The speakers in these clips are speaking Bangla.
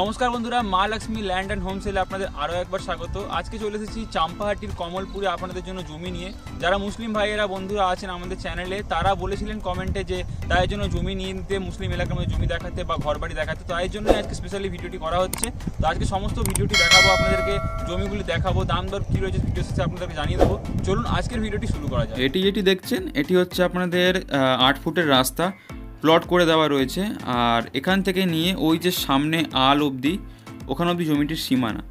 নমস্কার বন্ধুরা, মা লক্ষ্মী ল্যান্ড অ্যান্ড হোম সেলে আপনাদের আরও একবার স্বাগত। আজকে চলে এসেছি চাম্পাহাটির কমলপুরে আপনাদের জন্য জমি নিয়ে। যারা মুসলিম ভাইয়েরা বন্ধুরা আছেন আমাদের চ্যানেলে, তারা বলেছিলেন কমেন্টে যে তাদের জন্য জমি নিয়ে নিতে মুসলিম এলাকার মধ্যে জমি দেখাতে বা ঘরবাড়ি দেখাতে। তো এর জন্যই আজকে স্পেশালি ভিডিওটি করা হচ্ছে। তো আজকে সমস্ত ভিডিওটি দেখাবো, আপনাদেরকে জমিগুলি দেখাবো, দাম দর কী রয়েছে ভিডিও শেষে আপনাদেরকে জানিয়ে দেবো। চলুন আজকের ভিডিওটি শুরু করা যায় এটি যেটি দেখছেন, এটি হচ্ছে আপনাদের আট ফুটের রাস্তা। প্লট করে দেওয়া রয়েছে। আর এখান থেকে নিয়ে ওই যে সামনে আল অবধি, ওখানে অবধি জমিটির সীমানা।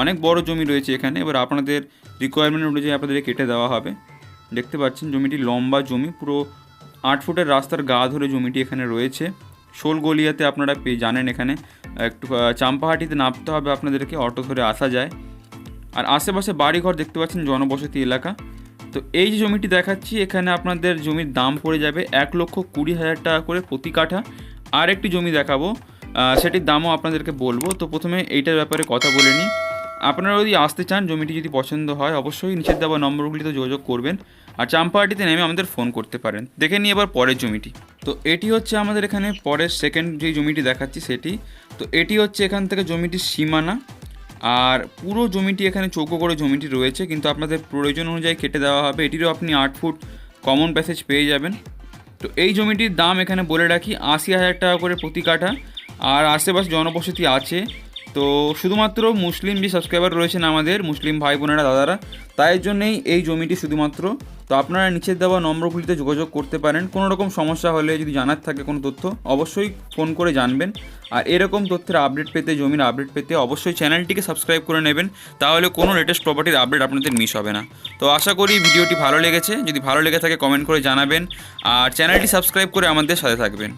অনেক বড় জমি রয়েছে এখানে। এবার আপনাদের রিকোয়ারমেন্ট অনুযায়ী আপনাদের কেটে দেওয়া হবে। দেখতে পাচ্ছেন জমিটি লম্বা জমি, পুরো আট ফুটের রাস্তার গা ধরে জমিটি এখানে রয়েছে। শোল গলিয়াতে আপনারা পেয়ে জানেন এখানে। একটু চাম্পাহাটিতে নামতে হবে আপনাদেরকে, অটো ধরে আসা যায়। আর আশেপাশে বাড়িঘর দেখতে পাচ্ছেন জনবসতি এলাকা। তো এই যে জমিটি দেখাচ্ছি, এখানে আপনাদের জমির দাম পড়ে যাবে এক লক্ষ কুড়ি হাজার টাকা করে প্রতি কাঠা। আর একটি জমি দেখাবো সেটির দামও আপনাদেরকে বলব। তো প্রথমে এইটার ব্যাপারে কথা বলে নিই। আপনারা যদি আসতে চান, জমিটি যদি পছন্দ হয়, অবশ্যই নিচের দেওয়া নম্বরগুলিতে যোগাযোগ করবেন আর চাম্পাহাটিতে নেমে আমাদের ফোন করতে পারেন। দেখে নিই এবার পরের জমিটি। তো এটি হচ্ছে আমাদের এখানে পরের সেকেন্ড যে জমিটি দেখাচ্ছি সেটি। তো এটি হচ্ছে এখান থেকে জমিটির সীমানা। আর পুরো জমিটি এখানে চৌকো করে জমিটি রয়েছে, কিন্তু আপনাদের প্রয়োজন অনুযায়ী কেটে দেওয়া হবে। এটিরও আপনি আট ফুট কমন প্যাসেজ পেয়ে যাবেন। তো এই জমিটির দাম এখানে বলে রাখি, আশি হাজার টাকা করে প্রতি কাঠা। আর আশেপাশে জনবসতি আছে। তো শুধুমাত্র মুসলিম যে সাবস্ক্রাইবার রয়েছেন আমাদের, মুসলিম ভাই বোনেরা, দাদারা, তাই জন্যেই এই জমিটি শুধুমাত্র। তো আপনারা নিচের দেওয়া নম্বরগুলিতে যোগাযোগ করতে পারেন। কোনো রকম সমস্যা হলে যদি জানার থাকে কোনো তথ্য, অবশ্যই ফোন করে জানবেন। আর এরকম তথ্যের আপডেট পেতে, জমির আপডেট পেতে অবশ্যই চ্যানেলটিকে সাবস্ক্রাইব করে নেবেন। তাহলে কোনো লেটেস্ট প্রপার্টির আপডেট আপনাদের মিস হবে না। তো আশা করি ভিডিওটি ভালো লেগেছে। যদি ভালো লেগে থাকে কমেন্ট করে জানাবেন। আর চ্যানেলটি সাবস্ক্রাইব করে আমাদের সাথে থাকবেন।